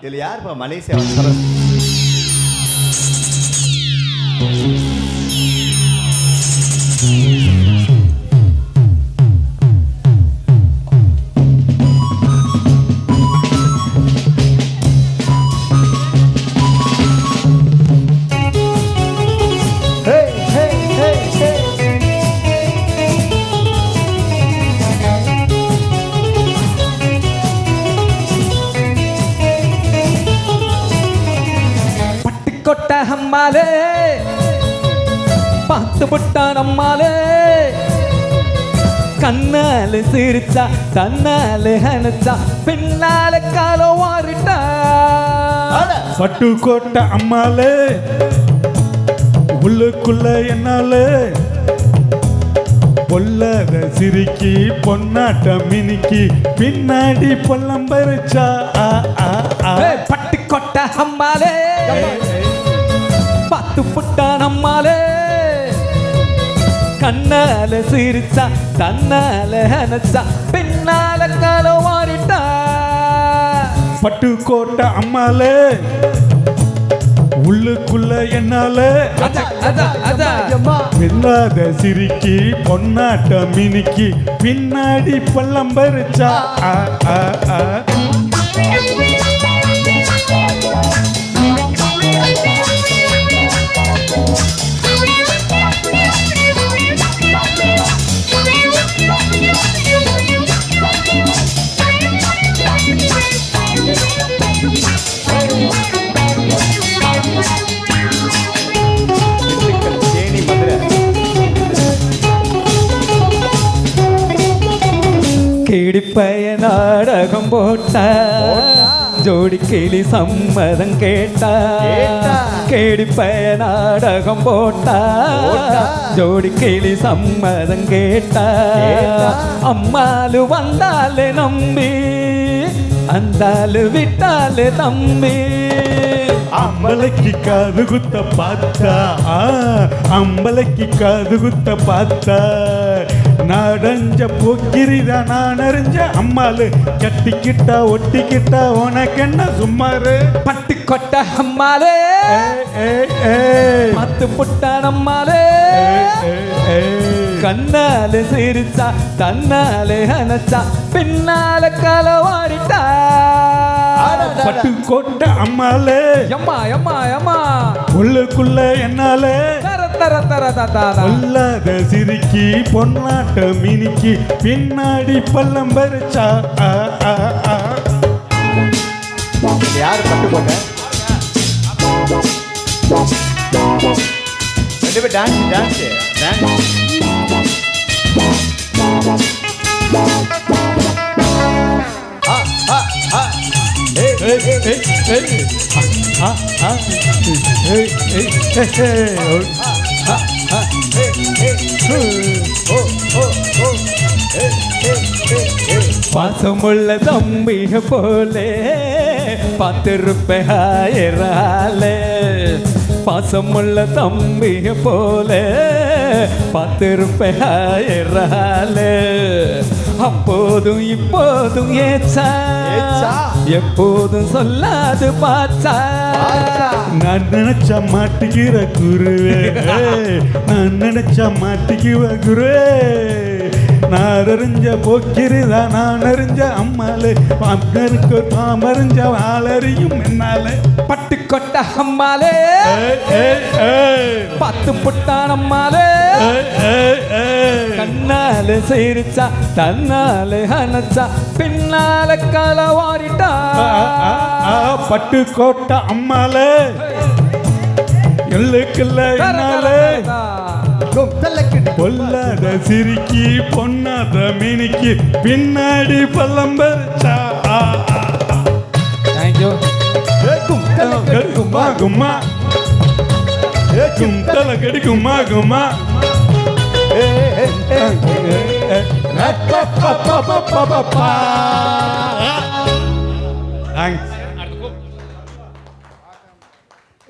இதில் யாருப்பா மலேசியா பட்டுக்கொட்ட அம்மாலே. பார்த்து விட்டான் அம்மாலே. கண்ணால சிரிச்சா தன்னால அணைச்சா பின்னால காலம் வாரிட்டா. பட்டு கோட்டை அம்மாலே உள்ளுக்குள்ள என்னால. பொல்லாத சிரிக்கி பொன்னாட்ட மினுக்கி பின்னாடி பொல்லம் பறிச்சா. ஏய், பட்டுக்கொட்ட அம்மாலே. கண்ணால சிரிச்சா தன்னால அணைச்சா பின்னால காலம் வாரிட்டா. பட்டு கோட்டை அம்மாலே உள்ளுக்குள்ள என்னால. பின்னாத சிரிக்கி பொன்னாட்ட மினுக்கி பின்னாடி பள்ளம் பறிச்சா. கிடிப்பய நாடகம் போட்டா ஜோடி கிளி சம்மதம் கேட்டா. கேடிப்பய நாடகம் போட்டா. ஜோடி கிளி சம்மதம் கேட்டா. அம்மாலு வந்தாலே நம்பி அந்தாலு விட்டாலே தம்பி அம்பலைக்கு காது குத்த பார்த்தா ஆ, அம்பலைக்கு காது குத்த பார்த்தா நாடஞ்ச போக்கிரிதா நான் அறிஞ்ச அம்மாளு. கட்டிக்கிட்டா ஒட்டிக்கிட்டா உனக்கு என்ன சும்மாரு? பட்டு கொட்ட ஏய். பத்து புட்டான் ஏய். கண்ணால சிரிச்சா தன்னாலே அணைச்சா பின்னால களவாடிட்டா. பட்டு கோட்டை அம்மாளே. எம்மா எம்மா எம்மா உள்ளுக்குள்ள என்னால. தர தர தர தர சொல்லாத சிரிக்கி பொன்னாட்ட மினிக்கி பின்னாடி பள்ளம் பறிச்சா ஆ, ஆ, ஆ. இதுல யாரு பட்டு போட்ட ரெண்டு பேர் டான்ஸ் டான்ஸ் டான்ஸ் ஆ ஆ ஆ ஏய் ஏய், ஏய், ஏய். ஆ, ஆ, ஆ. ஏய், ஏய், ஏய், ஏய். ஆ ஆ ஏய் ஏய் ஓ பாசமுள்ள தம்பிக போலே பார்த்திருப்பாயிராலே பாசமுள்ள தம்பிக போலே பார்த்திருப்பாயிராலே அப்போதும் இப்போதும் ஏச்சா ஏச்சா. எப்போதும் சொல்லாது பாச்சா. நான் நினைச்சா மாட்டிக்கிற குருவே. நான் நினைச்சா மாட்டிக்குவ குருவே. நான் அறிஞ்ச போக்கிரிதா? நான் அறிஞ்ச அம்மாளு பாப்பருக்கு தாம் அறிஞ்ச ஆளறியும் என்னால. பட்டு கொட்ட அம்மாலே ஏய், ஏய், ஏய். பத்து புட்டான் அம்மாலே ஏய், ஏய், ஏய். கண்ணால சிரிச்சா தன்னால அணைச்சா பின்னால ஆ, பட்டு கோட்டை அம்மாளே. எல்லுக்குள்ள என்னாலே. பொல்லாத சிரிக்கி பொன்னாத மினிக்கி பின்னாடி பள்ளம் பறிச்சா ஆ, ஆ, ஆ. தேங்க்யூ கும்மா. கும்மா. கும்தல கடி கும்மா தேங்க்ஸ்